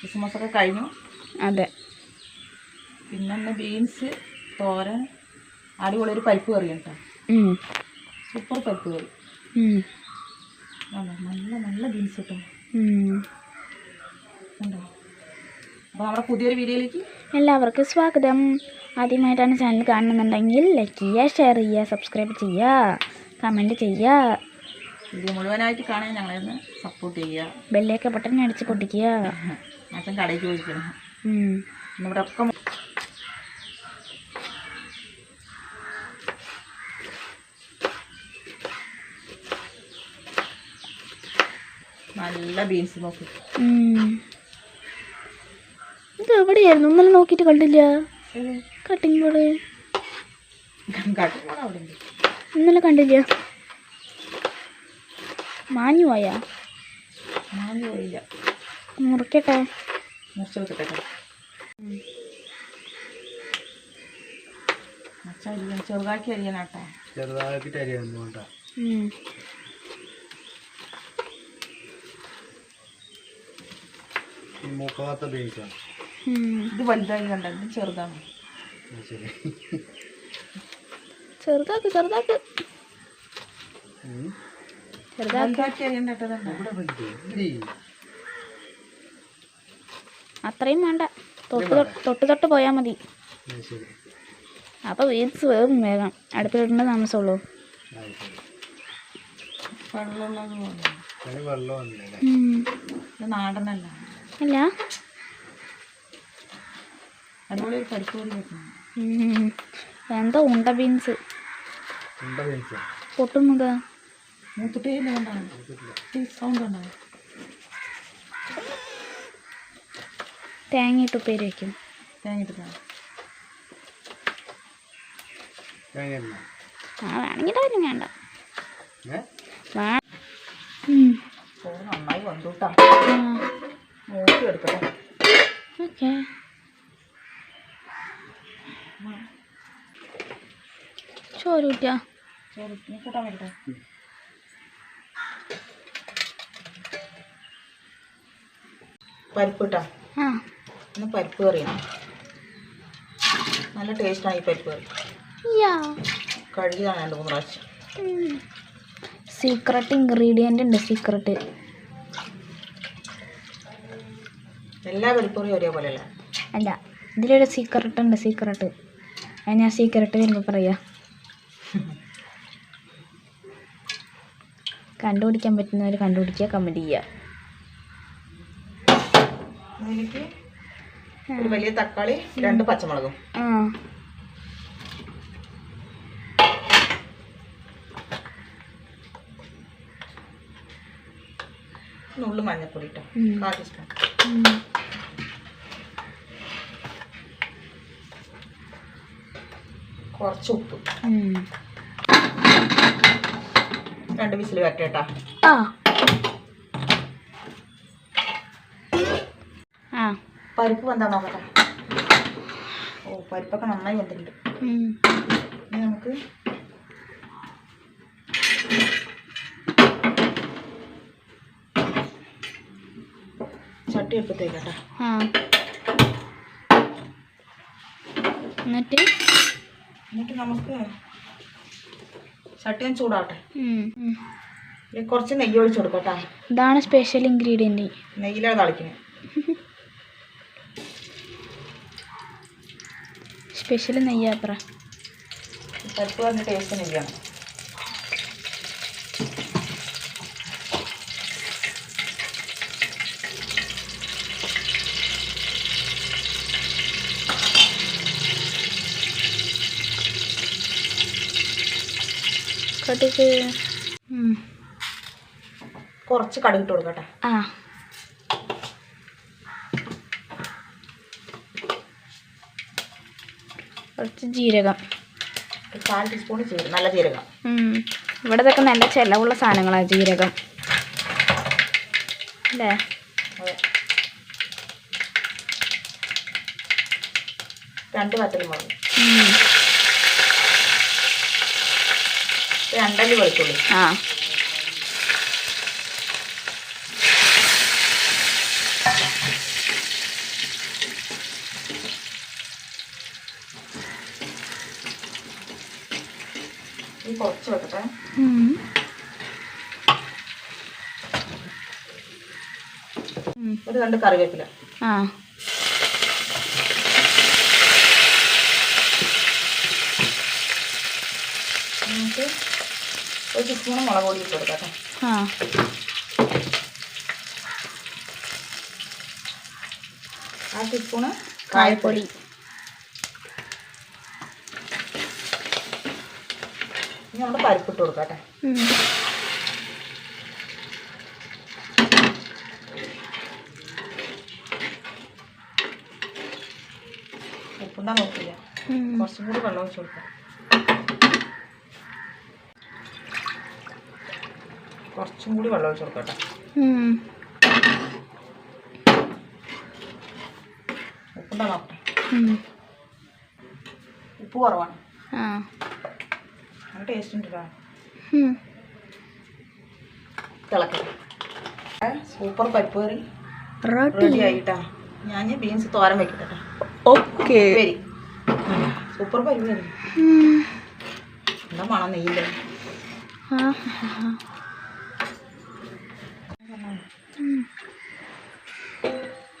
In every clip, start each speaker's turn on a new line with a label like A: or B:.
A: Christmas ഒക്കെ കഴിഞ്ഞു.
B: അതെ.
A: പിന്നെ ബീൻസ് തോരൻ അടിപൊളി ഒരു പരിപ്പ് കറി കേട്ടോ. സൂപ്പർ പരിപ്പ് കറി. നല്ല നല്ല ബീൻസ് കേട്ടോ. ഉണ്ടോ അപ്പോൾ നമ്മുടെ പുതിയൊരു വീഡിയോയിലേക്ക്
B: എല്ലാവർക്കും സ്വാഗതം. ആദ്യമായിട്ടാണ് ചാനൽ കാണുന്നുണ്ടെങ്കിൽ ലൈക്ക് ചെയ്യുക ഷെയർ ചെയ്യുക സബ്സ്ക്രൈബ് ചെയ്യുക കമന്റ് ചെയ്യുക.
A: വീഡിയോ മുഴുവനായിട്ട് കാണാൻ ഞങ്ങളെ സപ്പോർട്ട് ചെയ്യുക.
B: ബെല്ലേക്ക് ബട്ടൺ അടിച്ച് പൊട്ടിക്കുക.
A: അച്ഛൻ കടയിൽ ചോദിക്കണം
B: നമ്മുടെ
A: ഇവിടെ ഒക്കെ നല്ല ബീൻസ് നോക്കി.
B: ഇത് എവിടെയായിരുന്നു? ഇന്നലെ നോക്കിയിട്ട് കണ്ടില്ല. Cutting board. ഇന്നലെ കണ്ടില്ല. മാഞ്ഞു പോയാ?
A: മാഞ്ഞു പോയില്ല.
B: മുറിക്കട്ടെ.
A: ചെറുതാക്കി അരിയണാട്ടെ
C: ചെറുതാക്കിട്ട് അരിയാൻ പോകണ്ട
B: ഉം.
C: മൂക്കാത്ത ബീൻസാണ്.
A: ഇത് വലുതായി കണ്ട? ഇത് ചെറുതാണ്.
B: ചെറുതാക്ക് ചെറുതാക്ക്. ചെറുതാക്ക്.
A: വലുതാക്കി
B: അത്രയും വേണ്ട. തൊട്ട് തൊട്ട് തൊട്ട് പോയാൽ മതി.
C: അപ്പൊ വീട്ടിൽ
B: അപ്പോൾ വീട്സ് വേവും വേഗം അടുപ്പിലിടേണ്ട താമസമുള്ളൂ. അല്ല? എന്താ ഉണ്ട ബീൻസ്? പൊട്ടുന്നത്?
A: മൂത്തിട്ടേ സൗണ്ട് ഉണ്ടാവും
B: തേങ്ങയിട്ട് ഉപ്പേരി വയ്ക്കും
A: തേങ്ങിട്ട്
C: തേങ്ങ
B: ആ വേണമെങ്കിൽ കാര്യം വേണ്ട.
A: നന്നായി എടുക്കട്ടെ.
B: ഓക്കെ. ചോറ് കിട്ടിയാ
A: ചോറ് നീ കൂട്ടാൻ പറ്റട്ടെ പരിപ്പ്
B: ആ.
A: ഇന്ന് പരിപ്പ് കറിയാണ് നല്ല ടേസ്റ്റാണ് ഈ പരിപ്പ് കറി. കഴുകിയതാണ് രണ്ട് മൂന്ന് പ്രാവശ്യം.
B: സീക്രട്ട് ഇൻഗ്രീഡിയന്റ് ഉണ്ട് സീക്രട്ട്
A: എല്ലാ പരിപ്പ് കറിയും ഒരേപോലെയല്ല?
B: അല്ല ഇതിലൊരു സീക്രട്ട് ഉണ്ട് സീക്രട്ട് അത് ഞാൻ സീക്രട്ട് വരുമ്പോൾ പറയാ. കണ്ടുപിടിക്കാൻ പറ്റുന്നവർ കണ്ടുപിടിക്കുക കമന്റ് ചെയ്യുക.
A: ഒരു വലിയ തക്കാളി രണ്ട് പച്ചമുളകും. നുള്ളു മഞ്ഞപ്പൊടി ഇട്ടോ. കാൽ ടീസ്പൂൺ. കുറച്ച് ഉപ്പ്. രണ്ട് വിസിൽ വരട്ടേട്ടാ
B: ആ ആ
A: പരിപ്പ് എന്താ നോക്കട്ടെ ഓ പരിപ്പൊക്കെ നന്നായി വന്നിട്ടുണ്ട്. ഇനി നമുക്ക് ചട്ടി എടുപ്പത്തേക്കട്ടെ
B: ആ. എന്നിട്ട്?
A: എന്നിട്ട് നമുക്ക് ചട്ടി ഞാൻ ചൂടാവട്ടെ. കുറച്ച് നെയ്യ് ഒഴിച്ചു കൊടുക്കട്ടെ.
B: ഇതാണ് സ്പെഷ്യൽ ഇൻഗ്രീഡിയന്റ്
A: നെയ്യിലാണ് തളിക്കുന്നത്
B: സ്പെഷ്യൽ നെയ്യാത്ര
A: പരിപ്പ് പറഞ്ഞ ടേസ്റ്റ് നെയ്യാണ്
B: കടുക്. ഉം.
A: കുറച്ച് കടുകിട്ട് കൊടുക്കട്ടെ
B: ആ. കുറച്ച് ജീരകം.
A: കാൽ ടീസ്പൂൺ ജീരകം നല്ല ജീരകം.
B: ഇവിടെ ഇതൊക്കെ നല്ല ചിലവുള്ള സാധനങ്ങളാണ് ജീരകം. അല്ലേ?
A: രണ്ട് വറ്റൽ മുളക്.
B: ഉം.
A: രണ്ടല്ലി വെളുത്തുള്ളി.
B: ആ.
A: കുറച്ച് വെക്കട്ടെ. ഒരു രണ്ട് കറിവേപ്പില.
B: ആ.
A: നമുക്ക് ഒരു ടീസ്പൂൺ മുളക് പൊടി ഇട്ട് കൊടുക്കാം
B: ആ.
A: ആ ടീസ്പൂണ്
B: കായപ്പൊടി.
A: ഇനി നമ്മുടെ പരിപ്പിട്ട് കൊടുക്കാം കേട്ടോ
B: ഉം.
A: ഉപ്പുണ്ടാ നോക്കില്ല. കുറച്ചും കൂടി വെള്ളം ഒഴിച്ച് കൊടുക്കാം. കുറച്ചും കൂടി വെള്ളം ഒഴിച്ച് കൊടുക്കാം. ഉപ്പുണ്ടാ നോക്കട്ടെ. ഉപ്പ് കുറവാണ്.
B: ആ.
A: ടേസ്റ്റ് ഉണ്ട് കേട്ടോ
B: ഉം.
A: തിളക്കട്ടെ സൂപ്പർ പരിപ്പ് കറി. റെഡി ആയിട്ടാ. ഞാൻ ബീൻസ് തോരൻ വെക്കട്ടെ കേട്ടോ
B: ഓക്കെ.
A: വരി സൂപ്പർ പരിപ്പ് കറി. എന്താ മണം നെയ്യില്ല?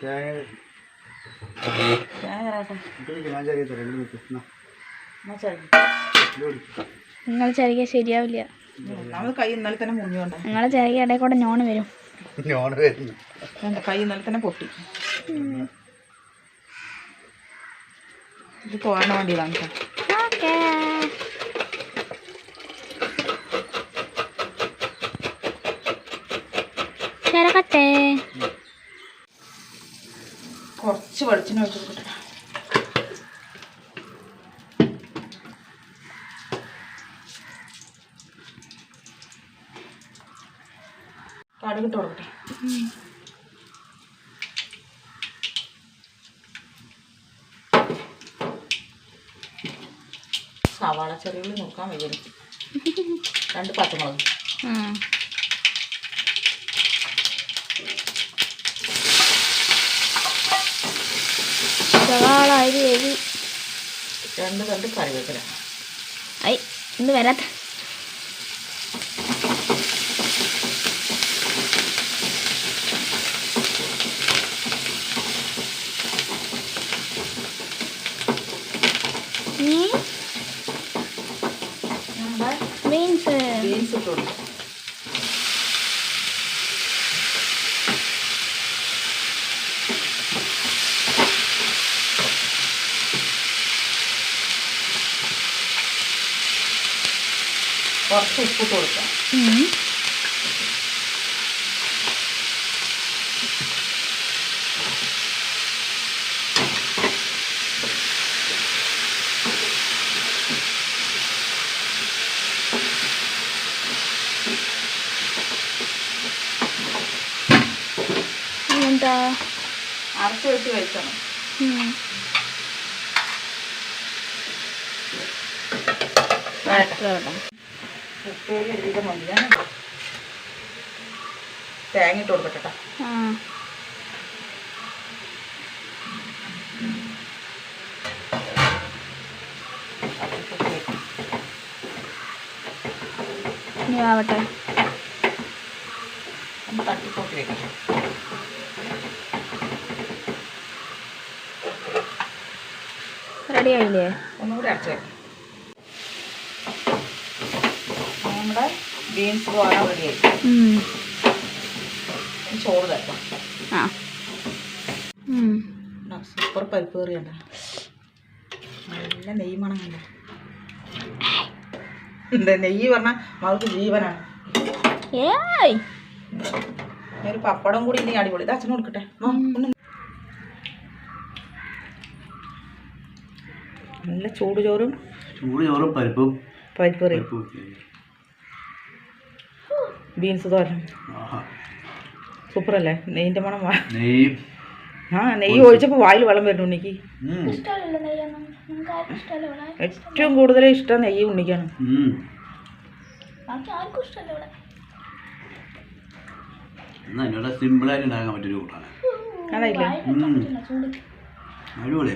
A: ഞാൻ
C: ഞാൻ
B: നിങ്ങൾ ചെറിയ ശരിയാവില്ല.
A: നമ്മൾ കൈ ഇന്നലെ തന്നെ
B: നിങ്ങളെ ചെറിയ ഇടയിൽ കൂടെ ഞോണ് വരും.
C: വരുന്നു.
A: എന്റെ കൈ ഇന്നലെ തന്നെ പൊട്ടി. ഇത് തോരണ വേണ്ടിയതാണ് വാങ്ങിക്കാം
B: ഓക്കേ. ചേരക്കട്ടെ
A: കുറച്ച് വെളിച്ചെണ്ണ ഒഴിച്ച് കൊടുക്കട്ടെ കടുകിട്ട് കൊടുക്കട്ടെ. സവാള ചെറിയുള്ളി നോക്കാൻ വയ്യ രണ്ട് പച്ചമുളക്.
B: സവാള അരി
A: രണ്ട് രണ്ട് കറിവേപ്പില.
B: ഐ ഇന്ന് വരാത്ത ബീൻസ്
A: ബീൻസ് ഇട്ട് കുറച്ച് ഉപ്പിട്ട് കൊടുക്കാം.
B: എന്താ?
A: അരച്ച് വെച്ച് ഞാൻ തേങ്ങ ഇട്ട് കൊടുക്കട്ടെ.
B: ഇനി ആവട്ടെ.
A: ഒന്ന്
B: റെഡി ആയില്ലേ
A: ഒന്നുകൂടി അരച്ച് വെക്കാം. നമ്മുടെ ബീൻസ് പോകാൻ റെഡിയായി. ചോറ് തരാം
B: ആ.
A: സൂപ്പർ പരിപ്പ് കറി കണ്ട? നല്ല നെയ്യ് മണം കണ്ട? എന്താ നെയ്യ് പറഞ്ഞാൽ മകൾക്ക് ജീവനാണ്. ഒരു പപ്പടം കൂടി ഇനി അടിപൊളി. ഇത് അച്ഛന് കൊടുക്കട്ടെ വാ, ഒന്ന്. നല്ല ചൂട് ചോറും
C: ചൂട് ചോറും പരിപ്പും
A: പരിപ്പ്. ബീൻസ് തോരൻ. സൂപ്പർ അല്ലേ നെയ്യിന്റെ മണം
C: നെയ്യ്.
A: ആ നെയ്യ് ഒഴിച്ചപ്പോൾ വായിൽ വെള്ളം വരുന്നു ഉണ്ണിക്ക്. ഏറ്റവും കൂടുതൽ ഇഷ്ടം നെയ്യ് ഉണ്ണിക്കാണ്.
C: സിമ്പിളായിട്ട് ഉണ്ടാക്കാൻ പറ്റിയൊരു കൂട്ടാണ്.
A: അതായില്ലേ.
C: അടിപൊളി.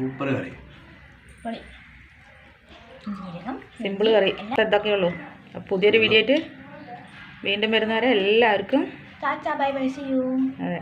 B: സൂപ്പർ കറി.
A: സിമ്പിൾ കറി. ഇതൊക്കെ ഉള്ളൂ. പുതിയൊരു വീഡിയോ ആയിട്ട് വീണ്ടും വരുന്നവരെ എല്ലാവർക്കും അതെ.